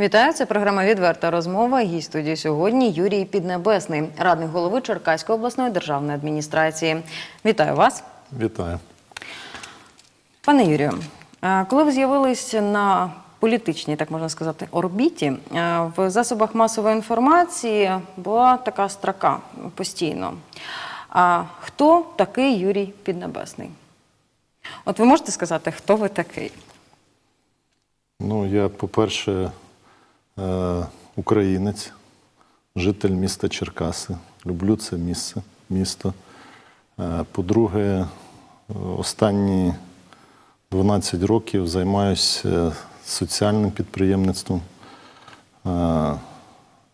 Вітаю, це програма Відверта розмова. Гість студії сьогодні Юрій Піднебесний, радник голови Черкаської обласної державної адміністрації. Вітаю вас, Вітаю. пане Юрію. е, Коли ви з'явились на політичній, так можна сказати, орбіті, е, в засобах масової інформації була така строка постійно. А хто такий Юрій Піднебесний? От ви можете сказати, хто ви такий? Ну, я, по-перше, українець, житель міста Черкаси. Люблю це місце, місто. Е, По-друге, е, останні 12 років займаюся соціальним підприємництвом, е,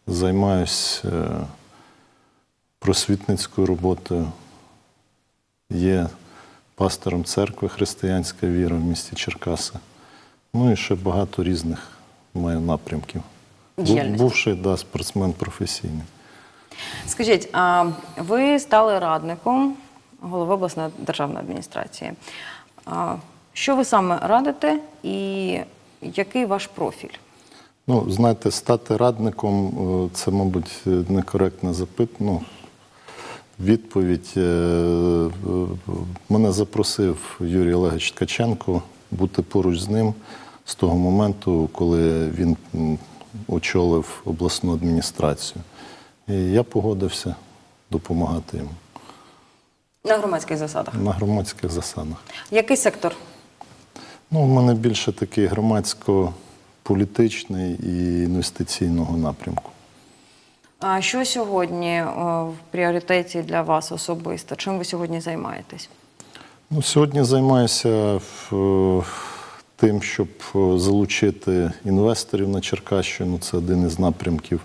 займаюся е, просвітницькою роботою. Є пастором церкви Християнська віра в місті Черкаси. Ну і ще багато різних маю напрямків. Діяльності. Бувший да, спортсмен професійний. Скажіть, а ви стали радником голови обласної державної адміністрації. А Що ви саме радите і який ваш профіль? Ну, знаєте, стати радником е, це, мабуть, некоректне запитання. Відповідь. Е, е, Мене запросив Юрій Олегович Ткаченко бути поруч з ним з того моменту, коли він очолив обласну адміністрацію. І я погодився допомагати йому На громадських засадах. на громадських засадах. Який сектор? Ну, у мене більше такий громадсько-політичний і інвестиційного напрямку. А що сьогодні о, в пріоритеті для вас особисто? Чим ви сьогодні займаєтесь? Ну, сьогодні займаюся в- тим, щоб е, залучити інвесторів на Черкащину. Це один із напрямків.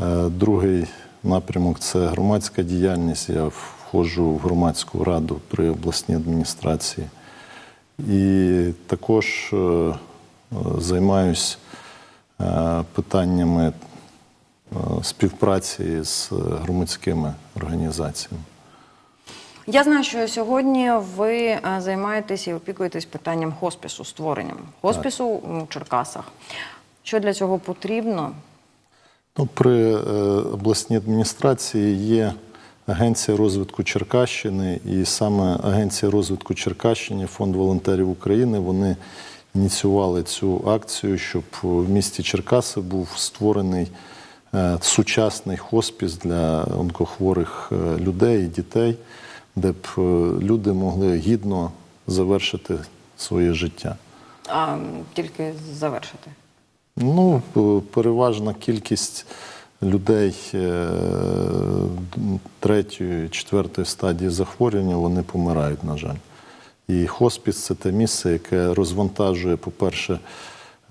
Е, Другий напрямок це громадська діяльність. Я входжу в громадську раду при обласній адміністрації. І також е, займаюсь е, питаннями співпраці з громадськими організаціями. Я знаю, що сьогодні ви е, займаєтесь і опікуєтесь питанням хоспісу, створенням хоспісу у Черкасах. Що для цього потрібно? Ну, при е, обласній адміністрації є Агенція розвитку Черкащини, і саме Агенція розвитку Черкащини, Фонд волонтерів України, вони ініціювали цю акцію, щоб в місті Черкаси був створений е, сучасний хоспіс для онкохворих людей і дітей, де б е, люди могли гідно завершити своє життя. А, тільки завершити. Ну, переважна кількість людей е, третьої, четвертої стадії захворювання вони помирають, на жаль. І хоспіс це те місце, яке розвантажує, по-перше,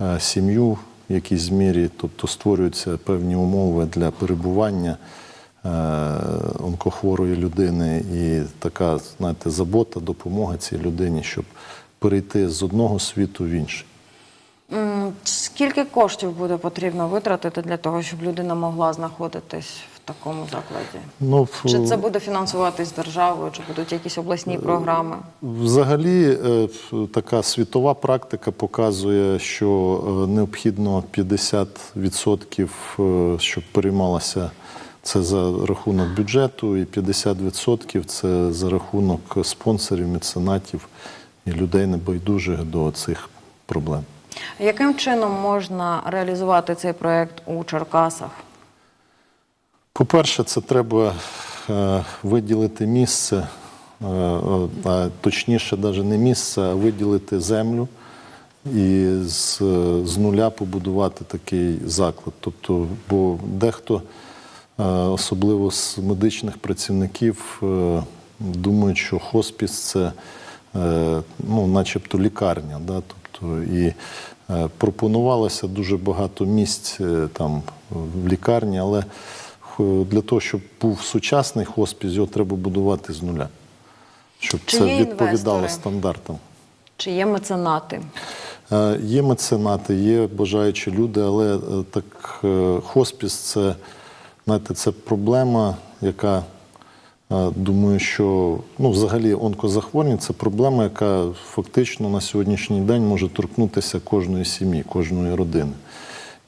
е, сім'ю в якійсь мірі, тобто створюються певні умови для перебування е, онкохворої людини і така, знаєте, забота, допомога цій людині, щоб перейти з одного світу в інший. Скільки коштів буде потрібно витратити для того, щоб людина могла знаходитись в такому закладі? Ну, Чи це буде фінансуватись державою, чи будуть якісь обласні програми? Взагалі, е, така світова практика показує, що е, необхідно 50%, е, щоб переймалося це за рахунок бюджету, і 50% це за рахунок спонсорів, меценатів і людей небайдужих до цих проблем. Яким чином можна реалізувати цей проект у Черкасах? По-перше, це треба е, виділити місце, е, а точніше, навіть не місце, а виділити землю і з, з нуля побудувати такий заклад. Тобто, бо дехто, особливо з медичних працівників, е, думають, що хоспіс це е, ну, начебто лікарня. Да? Тобто, і е, пропонувалося дуже багато місць е, там в лікарні, але для того, щоб був сучасний хоспіс, його треба будувати з нуля, щоб Чи це відповідало інвестори? стандартам. Чи є меценати? Е, Є меценати, є бажаючі люди, але е, так е, хоспіс це, знаєте, це проблема, яка е, думаю, що ну, взагалі онкозахворювання це проблема, яка фактично на сьогоднішній день може торкнутися кожної сім'ї, кожної родини.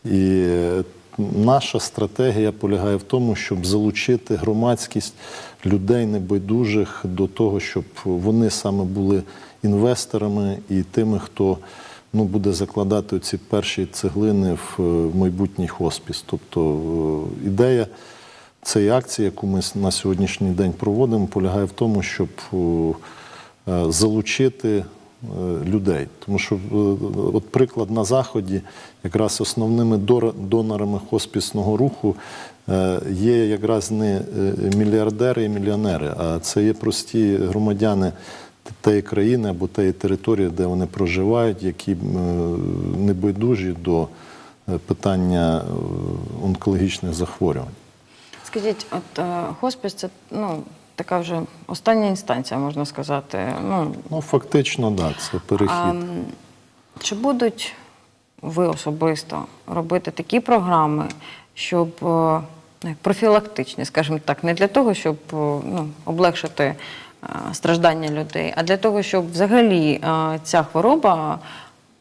І е, наша стратегія полягає в тому, щоб залучити громадськість людей небайдужих до того, щоб вони саме були інвесторами і тими, хто ну, буде закладати ці перші цеглини в е, майбутній хоспіс. Тобто е, ідея цієї акції, яку ми на сьогоднішній день проводимо, полягає в тому, щоб е, залучити людей. Тому що, от приклад на Заході, якраз основними донорами хоспісного руху є якраз не мільярдери і мільйонери, а це є прості громадяни тієї країни або тієї території, де вони проживають, які е, небайдужі до е, питання е, онкологічних захворювань. Скажіть, от хоспіс це ну, така вже остання інстанція, можна сказати. Ну, Ну, фактично, так, да, це перехід. А, чи будуть ви особисто робити такі програми, щоб профілактичні, скажімо так, не для того, щоб ну, облегшити страждання людей, а для того, щоб взагалі е, ця хвороба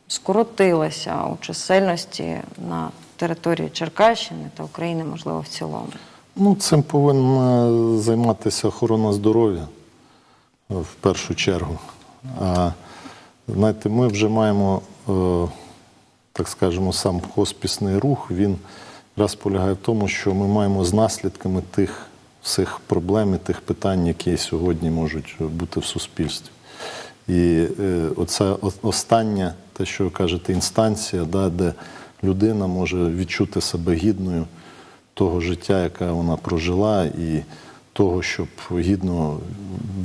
скоротилася у чисельності на території Черкащини та України, можливо, в цілому? Ну, цим повинна займатися охорона здоров'я е, в першу чергу. А знаєте, ми вже маємо, е, так скажемо, сам хоспісний рух. Він раз полягає в тому, що ми маємо з наслідками тих всіх проблем і тих питань, які сьогодні можуть бути в суспільстві. І е, оце о- остання, те, що ви кажете, інстанція, да, де людина може відчути себе гідною того життя, яке вона прожила, і того, щоб гідно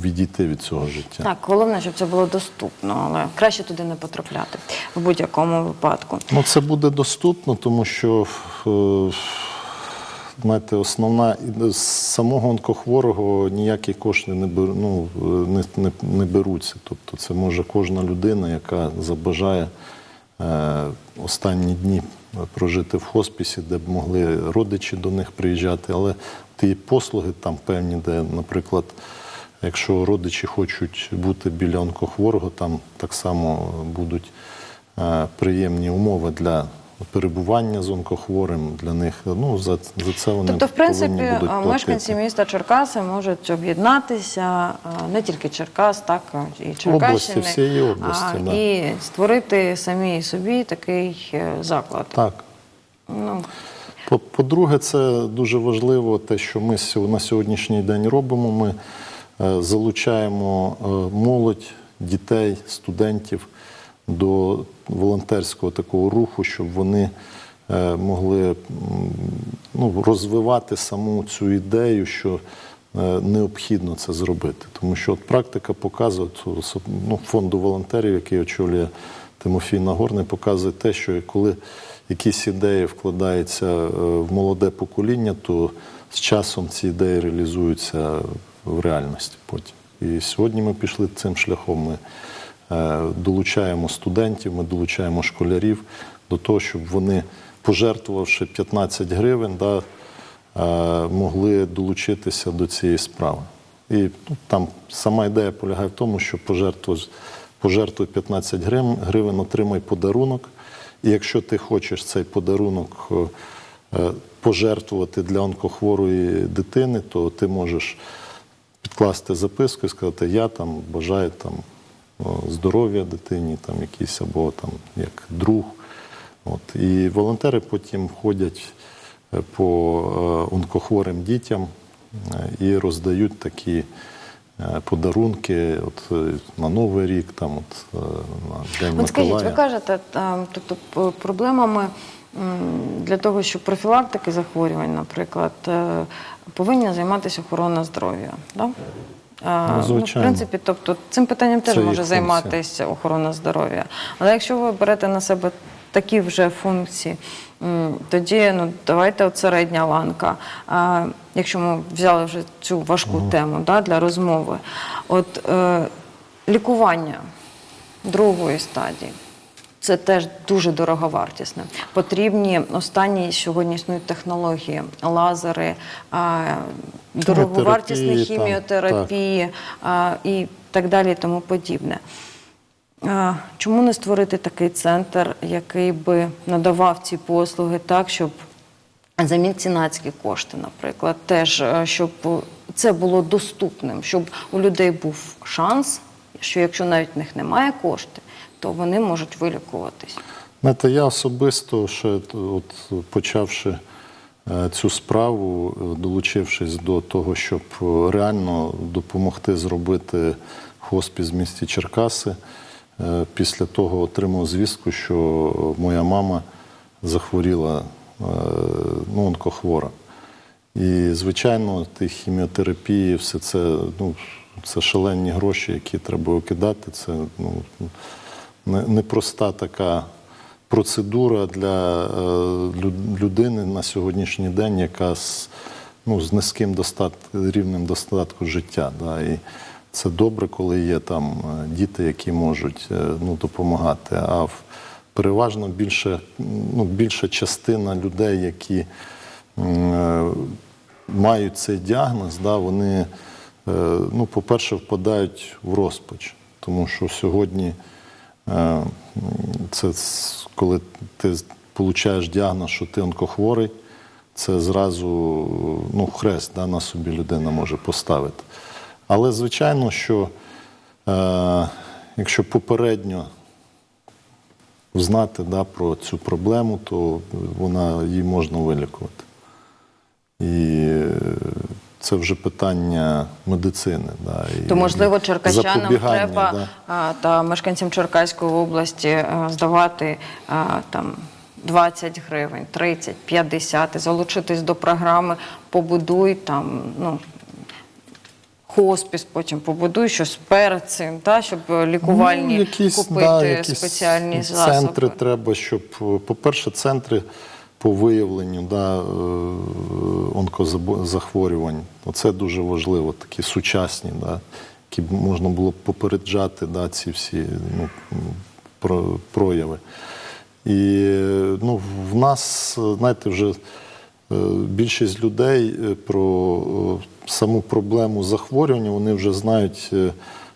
відійти від цього життя. Так, головне, щоб це було доступно, але краще туди не потрапляти в будь-якому випадку. Ну, це буде доступно, тому що е, знаєте, основна з самого онкохворого ніякі кошти не беру, ну, не, не, не беруться. Тобто, це може кожна людина, яка забажає е, останні дні прожити в хоспісі, де б могли родичі до них приїжджати. Але ті послуги там певні, де, наприклад, якщо родичі хочуть бути біля онкохворого, там так само будуть е, приємні умови для перебування з онкохворим для них. Ну, за, за це вони Тобто, в принципі, будуть платити. мешканці міста Черкаси можуть об'єднатися не тільки Черкас, так і Черкащини, всієї області, а, да. і створити самі собі такий е, заклад. Так. Ну, По- По-друге, це дуже важливо те, що ми на сьогоднішній день робимо. Ми е, залучаємо е, молодь, дітей, студентів до волонтерського такого руху, щоб вони е, могли ну, розвивати саму цю ідею, що е, необхідно це зробити. Тому що от практика показує, ну, фонду волонтерів, який очолює Тимофій Нагорний, показує те, що коли якісь ідеї вкладаються е, в молоде покоління, то з часом ці ідеї реалізуються в реальності потім. І сьогодні ми пішли цим шляхом. Ми долучаємо студентів, ми долучаємо школярів до того, щоб вони, пожертвувавши 15 гривень, да, е, могли долучитися до цієї справи. І ну, там сама ідея полягає в тому, що пожертвуй, пожертвуй 15 гривень, гривень, отримай подарунок. І якщо ти хочеш цей подарунок е, е, пожертвувати для онкохворої дитини, то ти можеш підкласти записку і сказати, я там бажаю там здоров'я дитині, там якийсь або там як друг. От. І волонтери потім ходять е, по е, онкохворим дітям е, і роздають такі е, подарунки от, е, на Новий рік, там, от, е, на День От скажіть, Миколая. ви кажете, тобто проблемами для того, щоб профілактики захворювань, наприклад, е, повинна займатися охорона здоров'я. Да? Ну, в принципі, тобто цим питанням теж Це може займатися охорона здоров'я. Але якщо ви берете на себе такі вже функції, тоді ну, давайте от середня ланка. А, якщо ми взяли вже цю важку тему да, для розмови, от е, лікування другої стадії. Це теж дуже дороговартісне. Потрібні останні сьогодні існують технології, лазери, дороговартісні Хіміотерапії, там, і так далі, і тому подібне. Чому не створити такий центр, який би надавав ці послуги так, щоб за міценатські кошти, наприклад, теж щоб це було доступним, щоб у людей був шанс, що якщо навіть в них немає коштів, то вони можуть вилікуватись. Знаєте, я особисто ще от, почавши е, цю справу, е, долучившись до того, щоб е, реально допомогти зробити хоспіс в місті Черкаси, після того отримав звістку, що моя мама захворіла ну, онкохвора. І, звичайно, ті хіміотерапії, все це, ну, це шалені гроші, які треба викидати. Це ну, непроста така процедура для е, людини на сьогоднішній день, яка з, ну, з низьким достат, рівнем достатку життя. Да, і це добре, коли є там е, діти, які можуть е, ну, допомагати. А в, переважно більше, ну, більша частина людей, які мають цей діагноз, да, вони, ну, по-перше, впадають в розпач. Тому що сьогодні це коли ти получаєш діагноз, що ти онкохворий, це зразу ну, хрест да, на собі людина може поставити. Але звичайно, що е, якщо попередньо знати да, про цю проблему, то вона її можна вилікувати. І е, це вже питання медицини. Да, і То можливо черкащанам треба да. а, та мешканцям Черкаської області а, здавати а, там 20 гривень, 30, 50, залучитись до програми Побудуй там ну. Хоспіс потім побудуй щось перед цим, та, щоб лікувальні Ну, якісь, купити да, якісь спеціальні засоби. Центри треба, щоб, по-перше, центри по виявленню да, е, онкозахворювань. Оце дуже важливо, такі сучасні, да, які можна було б попереджати да, ці всі ну, про- прояви. І ну, в нас, знаєте, вже е, більшість людей е, про саму проблему захворювання, вони вже знають,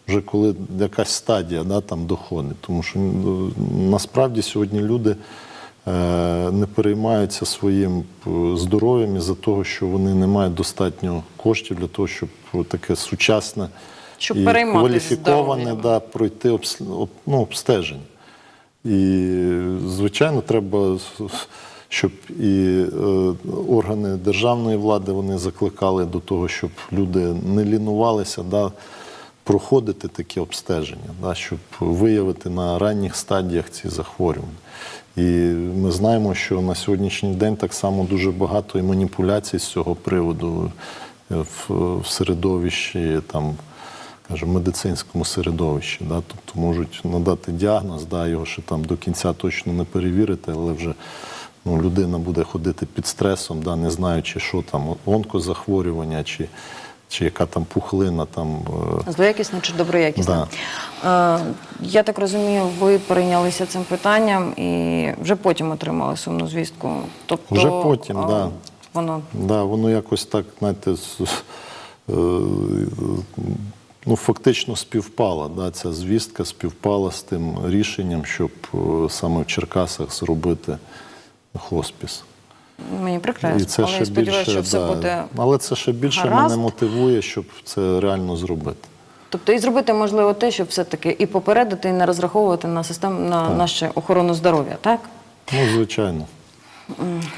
вже коли якась стадія да, там доходить. Тому що ну, насправді сьогодні люди не переймаються своїм е, здоров'ям із-за того, що вони не мають достатньо коштів для того, щоб таке сучасне Щоб і кваліфіковане да, пройти обс- об- ну, обстеження. І, звичайно, треба, щоб і е, органи державної влади вони закликали до того, щоб люди не лінувалися, да, проходити такі обстеження, да, щоб виявити на ранніх стадіях ці захворювання. І ми знаємо, що на сьогоднішній день так само дуже багато і маніпуляцій з цього приводу е, в, в середовищі там скажімо, медицинському середовищі. Да? Тобто можуть надати діагноз, да, його ще там до кінця точно не перевірити, але вже ну, людина буде ходити під стресом, да, не знаючи, що там онкозахворювання чи, чи яка там пухлина. Там, е, Злоякісне чи доброякісне? Е, я так розумію, ви перейнялися цим питанням і вже потім отримали сумну звістку. Тобто, Вже потім, е, да. Воно Да, воно якось так, знаєте, з- е, ну, фактично співпала. Да, ця звістка співпала з тим рішенням, щоб саме в Черкасах зробити хоспіс. Мені прекрасно, І це але я сподіваюся, більше, що все да. буде. але це ще більше гаразд. мене мотивує, щоб це реально зробити. Тобто і зробити можливо те, щоб все-таки і попередити, і не розраховувати на систему на нашу охорону здоров'я, так? Ну, звичайно.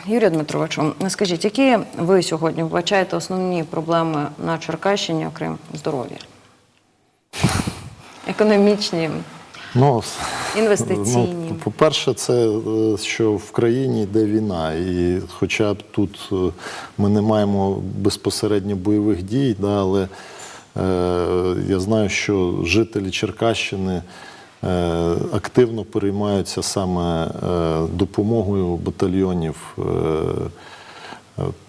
Юрію Дмитровичу, скажіть, які ви сьогодні вбачаєте основні проблеми на Черкащині, окрім здоров'я? Економічні, Ну, інвестиційні. Ну, по-перше, це е, що в країні йде війна, і хоча б тут е, ми не маємо безпосередньо бойових дій, але е, я знаю, що жителі Черкащини активно переймаються саме допомогою батальйонів.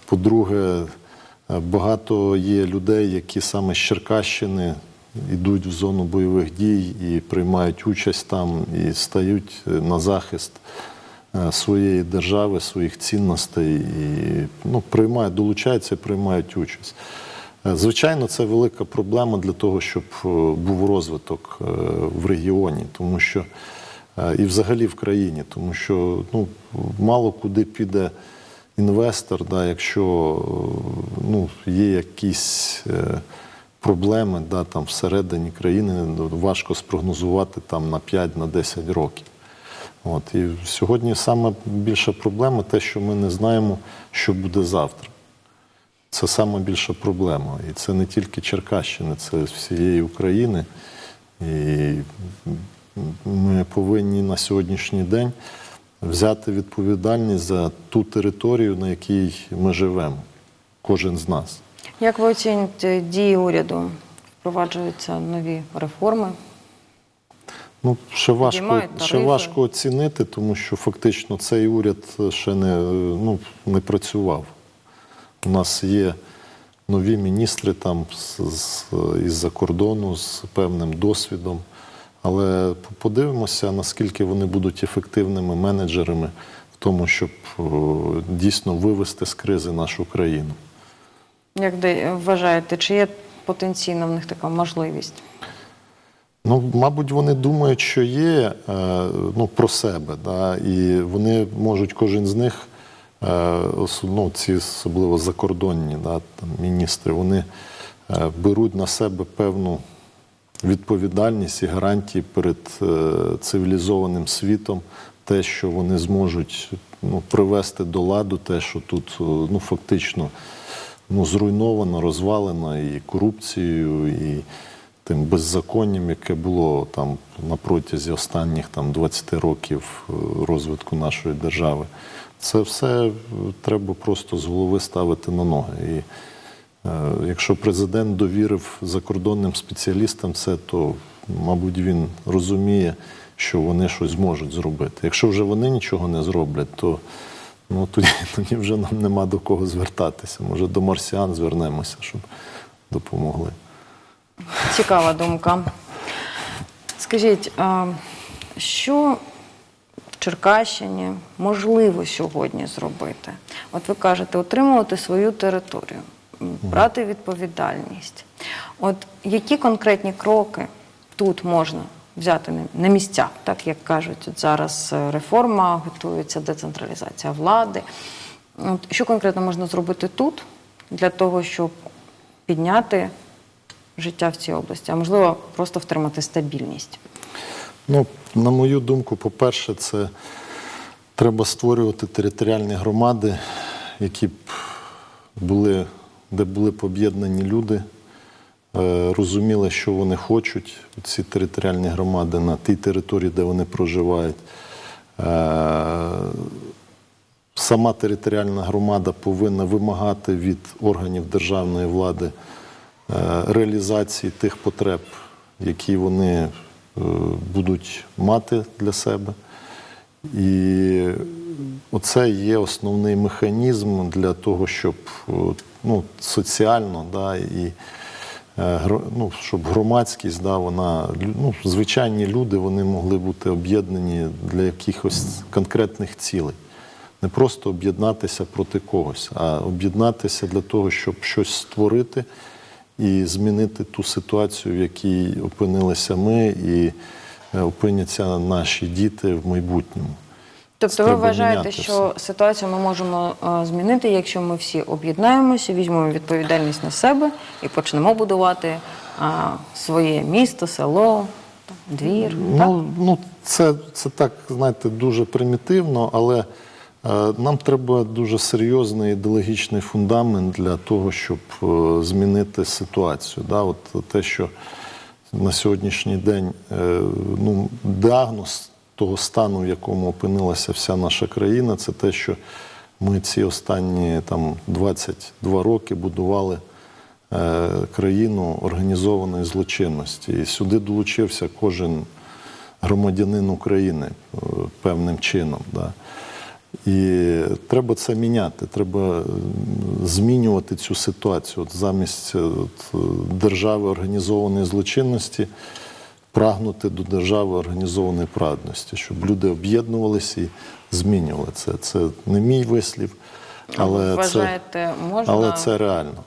По-друге, багато є людей, які саме з Черкащини йдуть в зону бойових дій і приймають участь там, і стають е, на захист е, своєї держави, своїх цінностей, і ну, приймають, долучаються і приймають участь. Е, Звичайно, це велика проблема для того, щоб був розвиток в регіоні, тому що і взагалі в країні, тому що ну, мало куди піде інвестор, да, якщо ну, є якісь проблеми да, там, всередині країни, важко спрогнозувати там, на 5-10 років. От, і сьогодні саме більша проблема те, що ми не знаємо, що буде завтра. Це саме більша проблема. І це не тільки Черкащини, це всієї України. І ми повинні на сьогоднішній день взяти відповідальність за ту територію, на якій ми живемо, кожен з нас. Як ви оцінюєте дії уряду? Впроваджуються нові реформи. Ну, ще важко, ще важко оцінити, тому що фактично цей уряд ще не, ну, не працював. У нас є нові міністри там із-за кордону з певним досвідом. Але подивимося, наскільки вони будуть ефективними менеджерами в тому, щоб дійсно вивести з кризи нашу країну. Як де вважаєте, чи є потенційно в них така можливість? Ну, мабуть, вони думають, що є е, ну, про себе, да, і вони можуть, кожен з них, е, ну, ці особливо закордонні да, там, міністри, вони е, беруть на себе певну відповідальність і гарантії перед цивілізованим світом, те, що вони зможуть ну, привести до ладу, те, що тут ну, фактично ну, зруйновано, розвалено і корупцією, і тим беззаконням, яке було там на протязі останніх там 20 років е, розвитку нашої держави. Це все е, треба просто з голови ставити на ноги. І е, якщо президент довірив закордонним спеціалістам це, то, мабуть, він розуміє, що вони щось зможуть зробити. Якщо вже вони нічого не зроблять, то ну, тоді, тоді вже нам нема до кого звертатися. Може, до марсіан звернемося, щоб допомогли. Цікава думка. Скажіть, а що в Черкащині можливо сьогодні зробити? От ви кажете, отримувати свою територію, брати відповідальність. От які конкретні кроки тут можна взяти на- місцях, так як кажуть, от зараз е, реформа готується, децентралізація влади. От що конкретно можна зробити тут для того, щоб підняти життя в цій області, а можливо, просто втримати стабільність. Ну, на мою думку, по-перше, це треба створювати територіальні громади, які б були, де були об'єднані люди, розуміли, що вони хочуть, ці територіальні громади на тій території, де вони проживають. Е, Сама територіальна громада повинна вимагати від органів державної влади е, реалізації тих потреб, які вони е, будуть мати для себе. І оце є основний механізм для того, щоб е, ну, соціально да, і е, ну, щоб громадськість, да, вона, ну, звичайні люди вони могли бути об'єднані для якихось конкретних цілей. Не просто об'єднатися проти когось, а об'єднатися для того, щоб щось створити і змінити ту ситуацію, в якій опинилися ми, і е, опиняться наші діти в майбутньому. Тобто, ви вважаєте, що ситуацію ми можемо е, змінити, якщо ми всі об'єднаємося, візьмемо відповідальність на себе і почнемо будувати е, своє місто, село, там, двір. так? Ну, ну це, це так, знаєте, дуже примітивно, але е, нам треба дуже серйозний ідеологічний фундамент для того, щоб е, змінити ситуацію. Да? От те, що на сьогоднішній день е, ну, діагноз того стану, в якому опинилася вся наша країна, це те, що ми ці останні там, 22 роки будували е, країну організованої злочинності. І сюди долучився кожен громадянин України е, певним чином. Да. І треба це міняти, треба е, змінювати цю ситуацію. От замість е, от, е, держави організованої злочинності прагнути до держави організованої праведності, щоб люди об'єднувалися і змінювали це. Це не мій вислів, але, Ви це, вважаєте, можна але це реально.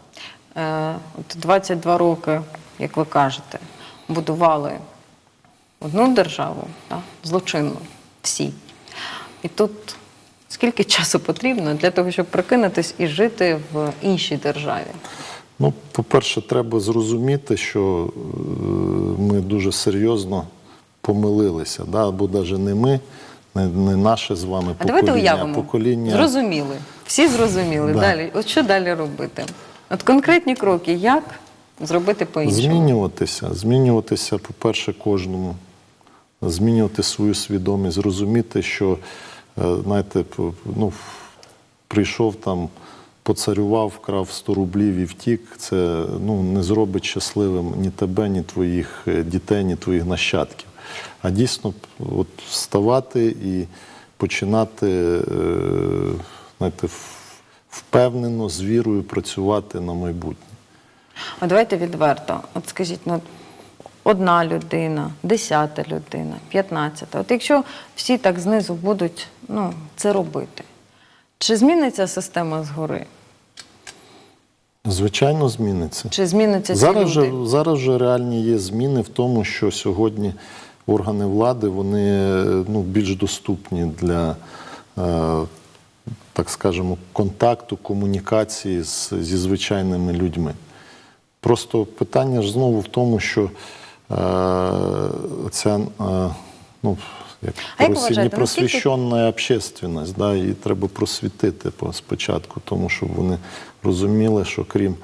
е, от 22 роки, як ви кажете, будували одну державу, так, злочинну, всі. І тут скільки часу потрібно для того, щоб прокинутись і жити в іншій державі? Ну, по-перше, треба зрозуміти, що е, ми дуже серйозно помилилися. Да? Або навіть не ми, не, не наше з вами А давайте уявимо. покоління. Зрозуміли. Всі зрозуміли. Да. Далі. От що далі робити? От конкретні кроки, як зробити по-іншому? Змінюватися, змінюватися, по-перше, кожному, змінювати свою свідомість, зрозуміти, що, е, знаєте, ну, прийшов там, поцарював, вкрав 100 рублів і втік. Це ну, не зробить щасливим ні тебе, ні твоїх е, дітей, ні твоїх нащадків. А дійсно от, вставати і починати е, знаєте, впевнено, з вірою працювати на майбутнє. А давайте відверто. От скажіть, ну одна людина, десята людина, п'ятнадцята. От якщо всі так знизу будуть ну, це робити, чи зміниться система згори? Звичайно, зміниться. Чи зміниться ці Зараз люди? же, зараз же реальні є зміни в тому, що сьогодні органи влади вони ну, більш доступні для, е, так скажемо, контакту, комунікації з, зі звичайними людьми. Просто питання ж знову в тому, що е, ця е, ну, як як просвіщена общественность, да, її треба просвітити спочатку, тому щоб вони розуміли, що крім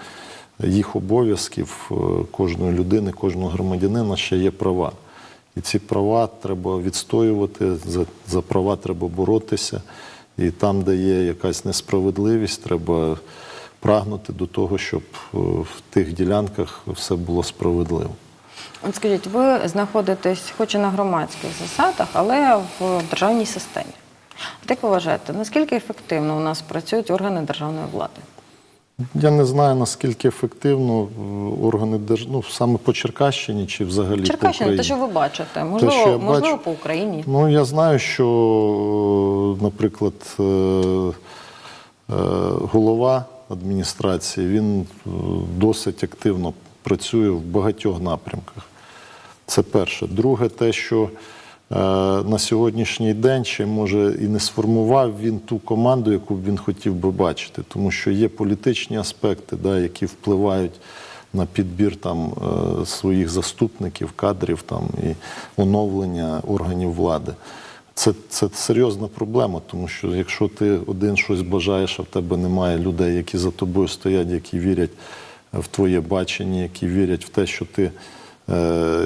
їх обов'язків е, кожної людини, кожного громадянина ще є права. І ці права треба відстоювати, за, за права треба боротися. І там, де є якась несправедливість, треба прагнути до того, щоб е, в тих ділянках все було справедливо. От скажіть, ви знаходитесь хоч і на громадських засадах, але в державній системі. От як ви вважаєте, наскільки ефективно у нас працюють органи державної влади? Я не знаю, наскільки ефективно е, органи держ... ну, саме по Черкащині чи взагалі по Черкащина, Україні. те, що ви бачите, можливо, що можливо бачу. по Україні. Ну, я знаю, що, е, наприклад, е, голова адміністрації він досить активно працює в багатьох напрямках. Це перше. Друге, те, що е, на сьогоднішній день ще може і не сформував він ту команду, яку б він хотів би бачити, тому що є політичні аспекти, да, які впливають на підбір там е, своїх заступників, кадрів там і оновлення органів влади. Це, це серйозна проблема, тому що якщо ти один щось бажаєш, а в тебе немає людей, які за тобою стоять, які вірять в твоє бачення, які вірять в те, що ти е,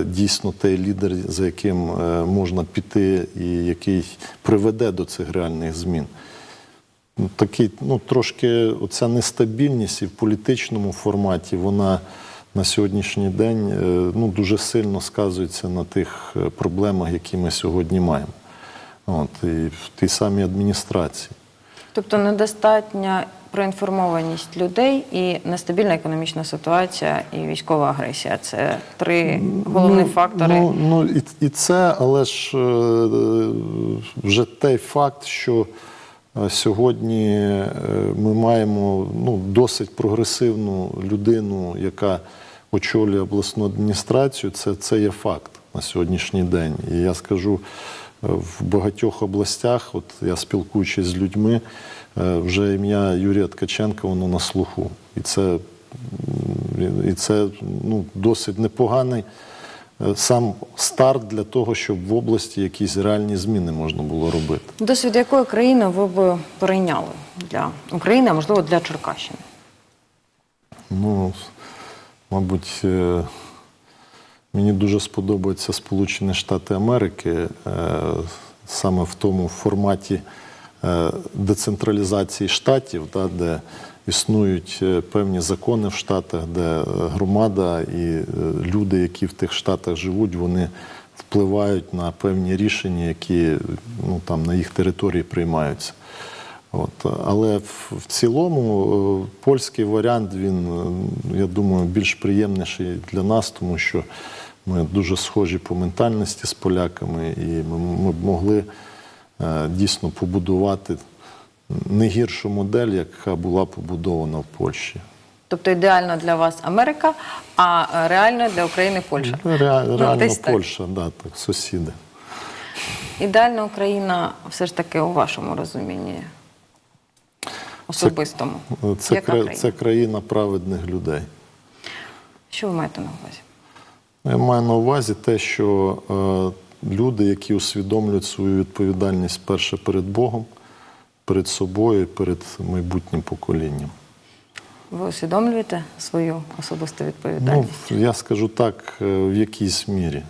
дійсно той лідер, за яким е, можна піти, і який приведе до цих реальних змін. Ну, Такий, ну, трошки оця нестабільність і в політичному форматі, вона на сьогоднішній день е, ну, дуже сильно сказується на тих е, проблемах, які ми сьогодні маємо. От, і в тій самій адміністрації. Тобто недостатня проінформованість людей і нестабільна економічна ситуація і військова агресія. Це три головні фактори. Ну, ну і, і це, але ж е, вже той факт, що е, сьогодні е, ми маємо ну, досить прогресивну людину, яка очолює обласну адміністрацію, це, це є факт на сьогоднішній день. І я скажу, в багатьох областях, от я спілкуючись з людьми, е, вже ім'я Юрія Ткаченка воно на слуху. І це і це ну, досить непоганий е, сам старт для того, щоб в області якісь реальні зміни можна було робити. Досвід якої країни ви б перейняли для України, а можливо для Черкащини? Ну, мабуть, е, мені дуже сподобаються Сполучені Штати Америки е, саме в тому форматі е, децентралізації штатів, де існують е, певні закони в штатах, де громада і люди, які в тих штатах живуть, вони впливають на певні рішення, які ну, там, на їх території приймаються. От. Але в, в цілому польський варіант, він, я думаю, більш приємніший для нас, тому що ми дуже схожі по ментальності з поляками, і ми, ми б могли е, дійсно побудувати не гіршу модель, яка була побудована в Польщі. Тобто ідеально для вас Америка, а е, реально для України Польща. Ну, Реа- Ну, Реально десь так. Польща, да, так, сусіди. Ідеальна Україна все ж таки у вашому розумінні особистому. Це, Яка кра- країна? це країна праведних людей. Що ви маєте на увазі? Я маю на увазі те, що е, люди, які усвідомлюють свою відповідальність перше перед Богом, перед собою і перед майбутнім поколінням. Ви усвідомлюєте свою особисту Ну, відповідальність? я скажу так, е, в якійсь мірі.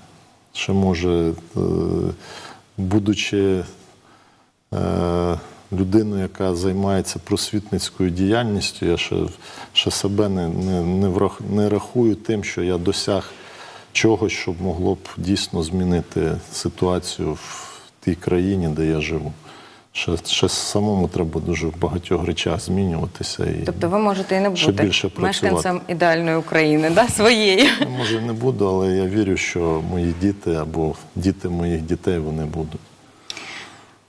Ще може, е, будучи е, людиною, яка займається просвітницькою діяльністю, я ще, ще себе не, не, не, врах- не рахую тим, що я досяг чогось, щоб могло б дійсно змінити ситуацію в тій країні, де я живу. Ще, ще самому треба дуже в багатьох речах змінюватися. І... Тобто ви можете і не ще бути більше працювати. мешканцем ідеальної України, да, своєї. Я, може, не буду, але я вірю, що мої діти або діти моїх дітей вони будуть.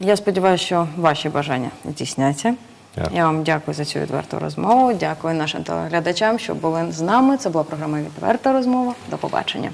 Я сподіваюся, що ваші бажання здійсняться. Я вам дякую за цю відверту розмову. Дякую нашим телеглядачам, що були з нами. Це була програма Відверта розмова. До побачення.